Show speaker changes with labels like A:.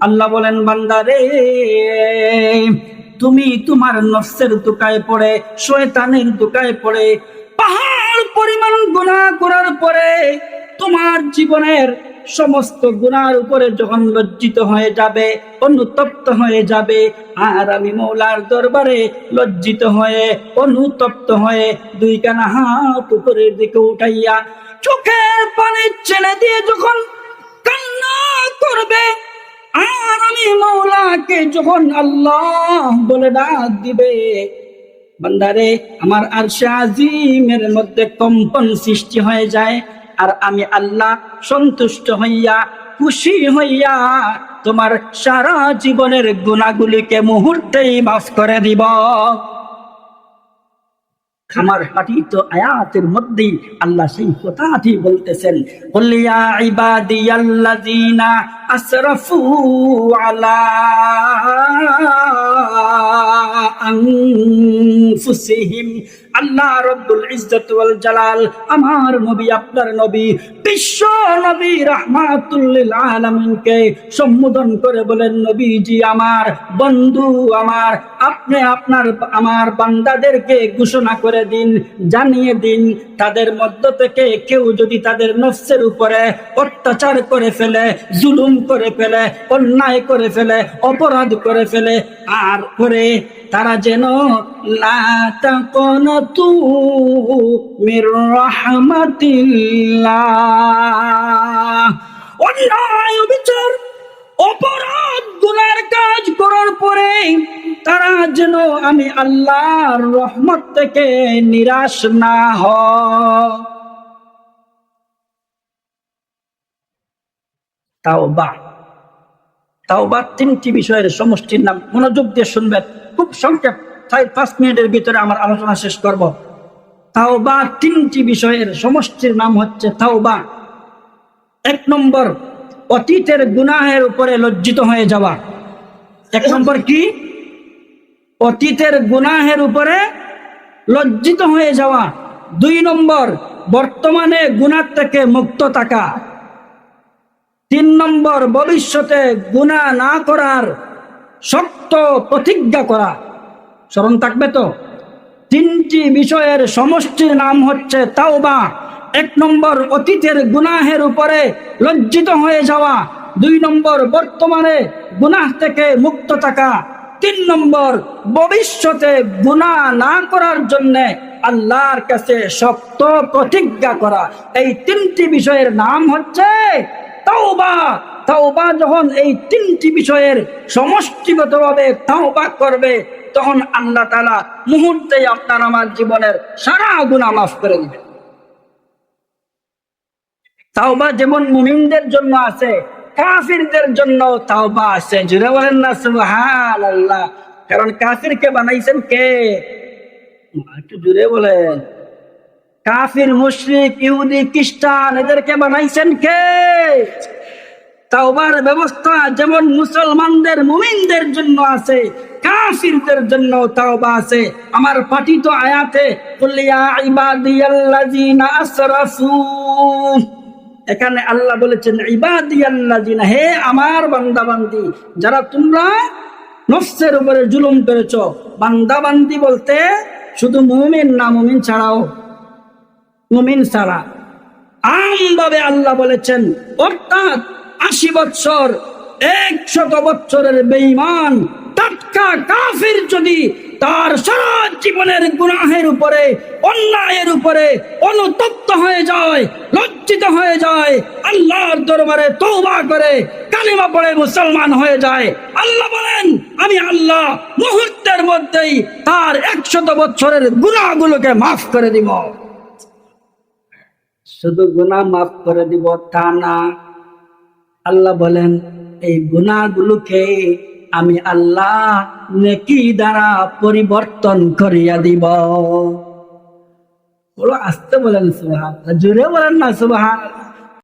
A: আল্লাহ বলেন বান্দারে তুমি তোমার নফসের দোকায় পড়ে, শয়তানের দোকায় পড়ে, পাহাড় পরিমাণ গুনাহ করার পরে তোমার জীবনের সমস্ত গুনার উপরে যখন লজ্জিত হয়ে যাবে, অনুতপ্ত হয়ে যাবে, আর আমি মৌলার দরবারে লজ্জিত হয়ে, অনুতপ্ত হয়ে দুই কানা হাত উপরের দিকে উঠাইয়া চোখের পানি ছেড়ে দিয়ে যখন মৌলাকে যখন আল্লাহ বলে ডাক দিবে, বান্দারে, আমার আরশে আজিমের মধ্যে কম্পন সৃষ্টি হয়ে যায়, আর আমি আল্লাহ সন্তুষ্ট হইয়া, খুশি হইয়া তোমার সারা জীবনের গুণাগুলিকে মুহূর্তেই মাফ করে দিব। খামার হাঁটিত আয়াতের মধ্যেই আল্লাহ সেই কথাটি বলতেছেন বলিয়া ইবাদিয়াল্লাযীনা আসরাফু আলা আনফুসিহিম, আল্লাহ রব্বুল ইজ্জত ওয়াল জালাল, আমার নবী আপনার নবী বিশ্ব নবী রাহমাতুল্লিল আলামিনকে সম্বোধন করে বলেন, নবীজি আমার, বন্ধু আমার, আপনি আপনার, আমার বান্দাদেরকে ঘোষণা করে দিন, জানিয়ে দিন, তাদের মধ্য থেকে কেউ যদি তাদের নফসের উপরে অত্যাচার করে ফেলে, জুলুম করে ফেলে, অন্যায় করে ফেলে, অপরাধ করে ফেলে, আর করে তারা যেন, লা তাকনাতু মির রাহমাতিল্লাহ। অন্যায় অপরাধ কাজ করার পরে তারা যেন আমি আল্লাহর রহমত থেকে নিরাশ না হয়। তাওবা। তাওবা তিনটি বিষয়ের সমষ্টির নাম। মনোযোগ দিয়ে শুনবেন। খুব সংক্ষেপ। তাই পাঁচ মিনিটের ভিতরে আমার আলোচনা শেষ করব। তাওবা তিনটি বিষয়ের সমষ্টির নাম হচ্ছে তাওবা। এক নম্বর, অতীতের গুনাহের উপরে লজ্জিত হয়ে যাওয়া। এক নম্বর কি? অতীতের গুনাহের উপরে লজ্জিত হয়ে যাওয়া। দুই নম্বর, বর্তমানে গুনার থেকে মুক্ত থাকা। তিন নম্বর, ভবিষ্যতে গুণা না করার শক্ত প্রতিজ্ঞা করা। স্মরণ থাকবে তো? তিনটি বিষয়ের সমষ্টির নাম হচ্ছে তাওবা। এক নম্বর অতীতের গুনাহের উপরে লজ্জিত হয়ে যাওয়া। দুই নম্বর বর্তমানে গুনাহ থেকে মুক্ত থাকা। তিন নম্বর ভবিষ্যতে গুনাহ না করার জন্যে আল্লাহর কাছে শক্ত প্রতিজ্ঞা করা। এই তিনটি বিষয়ের নাম হচ্ছে তাওবা। তাওবা যখন এই তিনটি বিষয়ের সমষ্টিগতভাবে তাওবা করবে তখন আল্লাহ তাআলা মুহূর্তেই আপনার আমার জীবনের সারা গুনাহ মাফ করে দিবে তাওবা যেমন মুমিনদের জন্য আছে, কাফিরদের জন্য তাওবা আছে। জুড়ে বলেন না, সুবহানাল্লাহ। কারণ কাফিরকে বানাইছেন কে? একটু জুড়ে বলেন। কাফির, মুশরিক, ইহুদি, খ্রিস্টান, এদেরকে বানাইছেন কে? তাওবার ব্যবস্থা যেমন মুসলমানদের মুমিনদের জন্য আছে, কাফিরদের জন্য তাওবা আছে। আমার পাঠিত আয়াতে কুলিয়া ইবাদিয়াল্লাযিনা আসরাফু। এখানে আল্লাহ বলেছেন, ইবাদিয়াল্লাযিনা, হে আমার বান্দাবান্দি, যারা তোমরা নফসের উপরে জুলুম করেছ, বান্দাবান্দি বলতে শুধু মুমিন না, মুমিন ছাড়াও, মুমিন ছাড়া। আমভাবে আল্লাহ বলেছেন, অর্থাৎ আশি বৎসর, একশত বৎসরের বেঈমান, টাটকা কাফির যদি তার সারা জীবনের গুনাহের উপরে, অন্যায়ের উপরে অনুতপ্ত হয়ে যায়, লজ্জিত হয়ে যায়, আল্লাহর দরবারে তৌবা করে, কালিমা পড়ে মুসলমান হয়ে যায়, আল্লাহ বলেন, আমি আল্লাহ মুহূর্তের মধ্যেই তার একশত বছরের গুনাহগুলোকে মাফ করে দিব। শুধু গুনাহ মাফ করে দিব তা না আল্লাহ বলেন, এই গুণাগুলোকে আমি আল্লাহ নেকি দ্বারা পরিবর্তন করিয়া দিব। বলো আসতে বলেন সুবাহ জুড়ে বলেন না সুবহান